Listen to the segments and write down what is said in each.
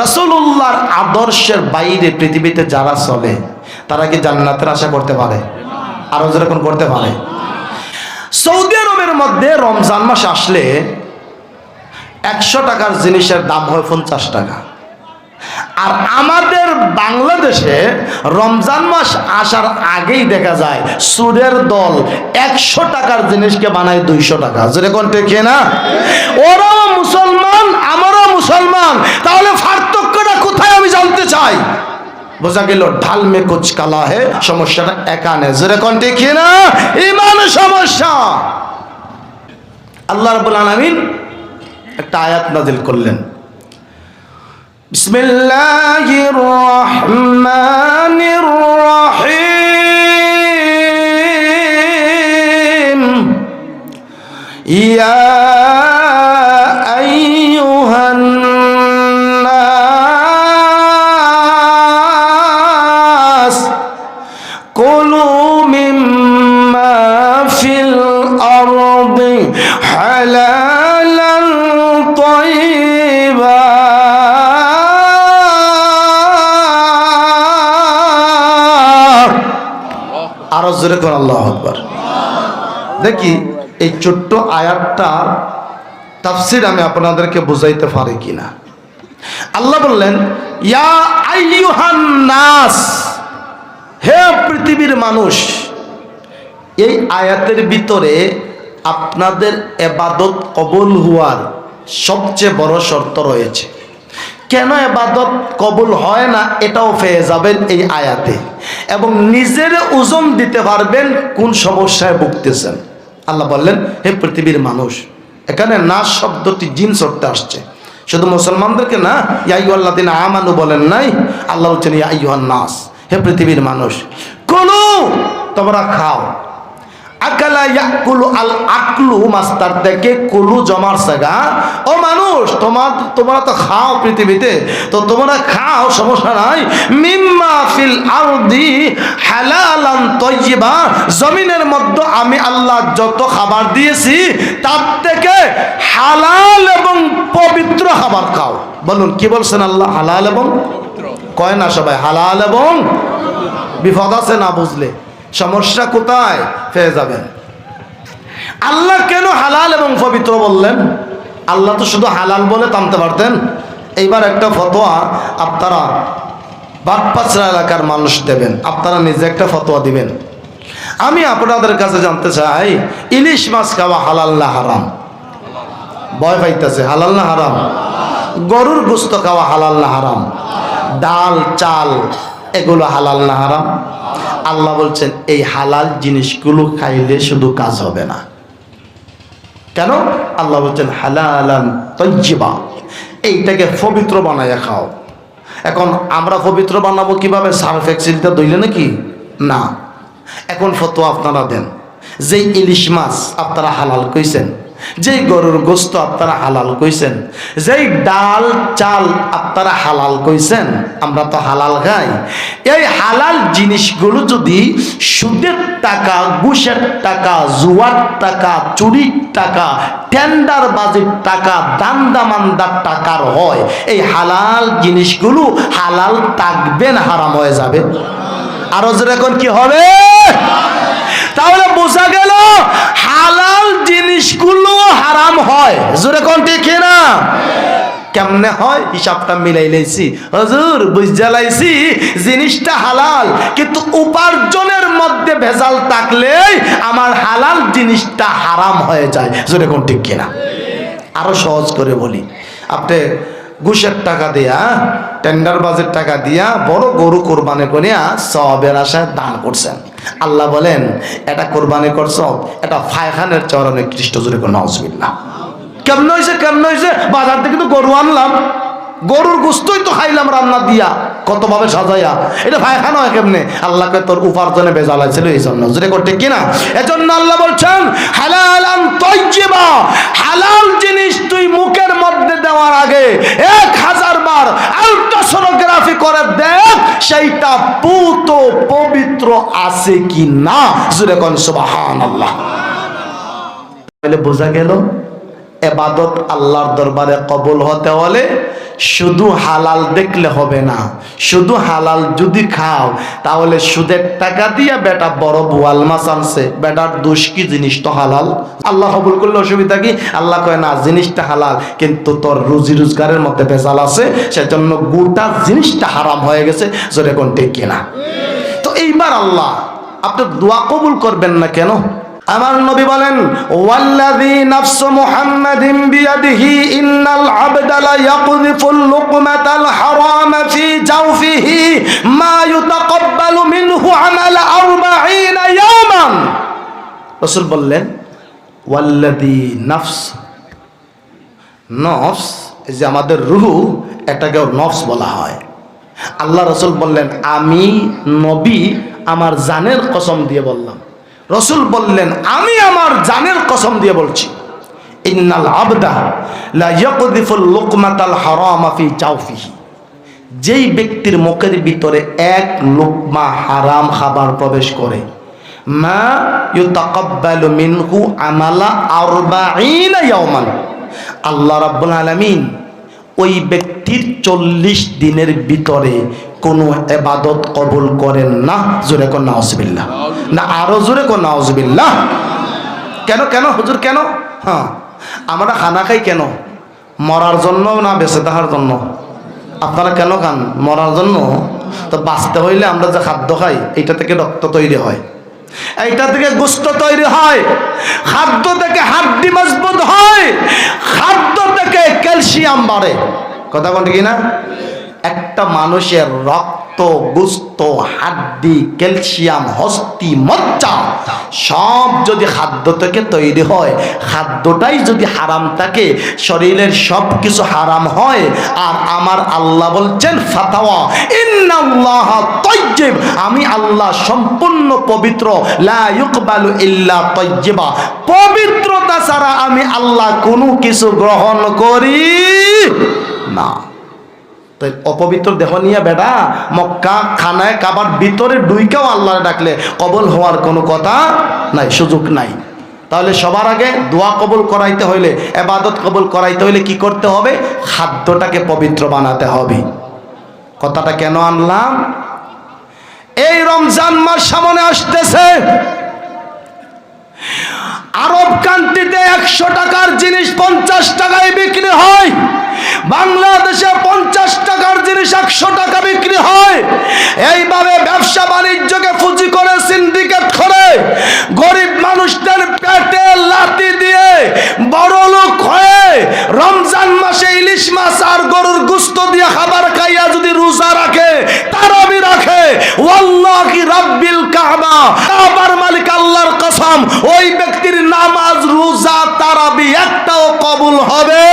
রসুল্লাহর আদর্শের বাইরে পৃথিবীতে যারা চলে, তারা কি জান্নাতের আশা করতে পারে? আরও যেরকম করতে পারে? সৌদি আরবের মধ্যে রমজান মাস আসলে একশো টাকার জিনিসের দাম হয় পঞ্চাশ টাকা। আর আমাদের বাংলাদেশে রমজান মাস আসার আগেই দেখা যায় সুদের দল একশো টাকার জিনিসকে বানায় দুইশো টাকা। যেরকম টেকে না? ওরাও মুসলমান, আমারও মুসলমান। তাহলে পার্থক্যটা কোথায় আমি জানতে চাই? বোঝা গেল ঢাল মে কুচ কালা হে, সমস্যাটা একানে যেরকম টেকে না? ইমান সমস্যা। আল্লাহ রাব্বুল আলামিন একটা আয়াত নাজিল করলেন। বিসমিল্লাহির জোরে কর, আল্লাহ আকবার। দেখি, এই ছোট্ট আয়াতটা তাফসির আমি আপনাদেরকে বুঝাইতে পারি কিনা। আল্লাহ বললেন, ইয়া আইয়ুহান নাস, হে পৃথিবীর মানুষ, এই আয়াতের ভিতরে আপনাদের এবাদত কবুল হওয়ার সবচেয়ে বড় শর্ত রয়েছে। কেন এবাদত কবুল হয় না এটাও পেয়ে যাবেন এই আয়াতে। এবং নিজের ওজন দিতে পারবেন কোন সমস্যায় ভুগতেছেন। আল্লাহ বললেন, হে পৃথিবীর মানুষ, এখানে না শব্দটি জিন্স অর্থে আসছে। শুধু মুসলমানদেরকে না ইয়াইয়াল্লাহ দিন আমানু বলেন নাই, আল্লাহ বলছেন ইয়াইয়ান নাস, হে পৃথিবীর মানুষ, কোনো তোমরা খাও আকালা ইয়াকুলু আল আকলু মাস্টার থেকে কুলু জমার সাগা। ও মানুষ তোমার তোমরা তো খাও পৃথিবীতে। তো তোমরা খাও সমস্যা নাই। মিম্মা ফিল আরদি হালালান তয়্যিবা জমিনের মধ্যে আমি আল্লাহ যত খাবার দিয়েছি তার থেকে হালাল এবং পবিত্র খাবার খাও। বলুন কি বলছেন আল্লাহ? হালাল এবং? কয় না সবাই? হালাল এবং বিপদ আছে না বুঝলে? সমস্যা কোথায়? পেয়ে যাবেন আল্লাহ কেন হালাল এবং পবিত্র বললেন? আল্লাহ তো শুধু হালাল বলে টানতে পারতেন। এইবার একটা ফতোয়া আপনারা বাটপাচরা এলাকার মানুষ দেবেন। আপনারা নিজে একটা ফতোয়া দিবেন। আমি আপনাদের কাছে জানতে চাই, ইলিশ মাছ খাওয়া হালাল না হারাম? ভয় পাইতেছে, হালাল না হারাম? গরুর গোস্ত খাওয়া হালাল না হারাম? ডাল, চাল, এগুলো হালাল না হারাম? আল্লাহ বলছেন, এই হালাল জিনিসগুলো খাইলে শুধু কাজ হবে না। কেন? আল্লাহ বলছেন, হালালান তজ্জিবা এইটাকে পবিত্র বানাইয়া খাও। এখন আমরা পবিত্র বানাবো কীভাবে? সার্ফ এক্সিলটা দইলে নাকি? না। এখন ফটো আপনারা দেন। যেই ইলিশ মাছ আপনারা হালাল কইছেন যেই গরুর গোস্ত আপনারা হালাল কইছেন, যেই ডাল, চাল আপনারা হালাল কইছেন, আমরা তো হালাল খাই। এই হালাল জিনিসগুলো যদি সুদের টাকা, ঘুষের টাকা, জুয়ার টাকা, চুরির টাকা, টেন্ডার বাজির টাকা দান্দা মান্দার টাকার হয়, এই হালাল জিনিসগুলো হালাল থাকবে না, হারাম হয়ে যাবে। আরও যেরকম কি হবে? তাহলে বোঝা গেল, হালাল জিনিসগুলো জোরে কোন ঠিক না? কেমনে হয়? হিসাবটা মিলাই লাইছি। হজুর, বুঝা লাইছি, জিনিসটা হালাল, কিন্তু উপার্জনের মধ্যে ভেজাল থাকলে আমার হালাল জিনিসটা হারাম হয়ে যায়। জোরে কোন ঠিক কিনা আরও সহজ করে বলি। আপনি ঘুষের টাকা দিয়া টেন্ডার বাজের টাকা দিয়া বড় গরু কোরবানি করিয়া সবের আশায় দান করছেন। আল্লাহ বলেন, এটা কোরবানি করছ, এটা ফায়খানের চরণে খ্রিস্ট কোনো অসুবিধা কেমন হয়েছে কেমন হয়েছে? বাজার থেকে তো গরু আনলাম। গরুর গুস্তই তো খাইলাম রান্না দিয়া। কতভাবে সাজাইয়া। এটা ফায়খানা হয় কেমনে? আল্লাহকে তোর উপার্জনে বেজালাইছিল এই জন্য। জুড়ে করতে কিনা? এজন্য আল্লাহ বলছেন হালালান তৈজিবা হালাল জিনিস তুই মুখের মধ্যে দেওয়ার আগে এক হাজার বার আলট্রাসোনোগ্রাফি করে দেখ, সেইটা পুত পবিত্র আছে কি না জুড়ে কন সুবাহান আল্লাহ বোঝা গেল এবাদত আল্লাহর দরবারে কবুল হতে হলে শুধু হালাল দেখলে হবে না। শুধু হালাল যদি খাও, তাহলে সুদের টাকা দিয়ে বেটা বড় বোয়াল মাছ আনছে। বেটার দোষ কি জিনিস তো হালাল? আল্লাহ কবুল করলে অসুবিধা কি? আল্লাহ কয়, না, জিনিসটা হালাল, কিন্তু তোর রুজি রোজগারের মধ্যে ভেজাল আছে, সেজন্য গোটা জিনিসটা হারাম হয়ে গেছে জোরে কোন ঠিক কিনা। তো এইবার আল্লাহ, আপনি দোয়া কবুল করবেন না কেন? আমার নবী বলেন, ওয়াল্লাযী নাফসু মুহাম্মাদিন বিয়াদিহি ইন্নাল আবদা লা ইয়াকযিফুল লুকমাতাল হারাম ফি জাওফিহি মা ইউতাকাব্বালু মিনহু আমালা 40 ইয়াওমান। রাসূল বললেন, ওয়াল্লাযী নাফস নফস যে আমাদের রুহু এটাকেও নফস বলা হয়। আল্লাহ রসুল বললেন, আমি নবী, আমার জানের কসম দিয়ে বললাম। রসুল বললেন, আমি আমার জানের কসম দিয়ে বলছি, ইন্নাল আবদা লা ইয়াকদিফুল লুকমাতাল হারামা ফি জাওফিহি যেই ব্যক্তির মুখের ভিতরে এক লোকমা হারাম খাবার প্রবেশ করে, মা ইউতাকাব্বালু মিনহু আমালা আরবাঈনা ইয়াওমান। আল্লাহ রাব্বুল আলামিন ওই ব্যক্তির চল্লিশ দিনের ভিতরে কোনো এবাদত কবুল করেন না। জোরে কোন নাউজবিল্লাহ। না আরও জোরে কোন নাউজবিল্লাহ। কেন কেন হুজুর কেন? হ্যাঁ। আমরা খানা খাই কেন? মরার জন্য না বেঁচে থাকার জন্য? আপনারা কেন খান মরার জন্য? তো বাঁচতে হইলে আমরা যে খাদ্য খাই এটা থেকে রক্ত তৈরি হয়। এইটা থেকে গোস্ত তৈরি হয়, খাদ্য থেকে হাড্ডি মজবুত হয়, খাদ্য থেকে ক্যালসিয়াম বাড়ে। কথা বলতে কি না? একটা মানুষের রক্ত, গুস্ত, হাড্ডি, ক্যালসিয়াম, হস্তি, মজ্জা সব যদি খাদ্য থেকে তৈরি হয়, খাদ্যটাই যদি হারাম থাকে, শরীরের সব কিছু হারাম হয়, আর আমার আল্লাহ বলছেন, ফাতাওয়া, ইন্নাল্লাহ তাইয়্যিব আমি আল্লাহ সম্পূর্ণ পবিত্র, লা ইউকবালু ইল্লা তাইয়্যিবা। পবিত্রতা ছাড়া আমি আল্লাহ কোনো কিছু গ্রহণ করি না। অপবিত্র দেহ নিয়ে বেটা, মক্কা, খানায়, কাবার ভিতরে ডুইকেও আল্লাহ ডাকলে কবল হওয়ার কোনো কথা নাই, সুযোগ নাই। তাহলে সবার আগে দোয়া কবল করাইতে হইলে, এবাদত কবল করাইতে হইলে কি করতে হবে? খাদ্যটাকে পবিত্র বানাতে হবে। কথাটা কেন আনলাম? এই রমজান মাস সামনে আসতেছে। আরব কান্ট্রিতে একশো টাকার জিনিস পঞ্চাশ টাকায় বিক্রি হয়। বাংলাদেশে পঞ্চাশ টাকার জিনিস একশো টাকা বিক্রি হয়। এইভাবে ব্যবসা বাণিজ্যকে ফুজি করে সিন্ডিকেট করে গরিব মানুষদের পেটে লাতি দিয়ে বড় লোক হয়ে রমজান মাসে ইলিশ মাছ আর গরুর গুস্ত দিয়ে খাবার খাইয়া যদি রোজা রাখে তারাবি রাখে রাব্বিল কাবা। মালিক আল্লাহর কসম, ওই ব্যক্তির নামাজ, রোজা, তারাবি একটাও কবুল হবে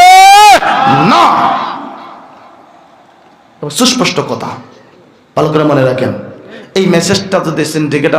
না। সুস্পষ্ট কথা, ভালো করে মনে রাখেন, এই মেসেজটা যদি সিন্ডিকেট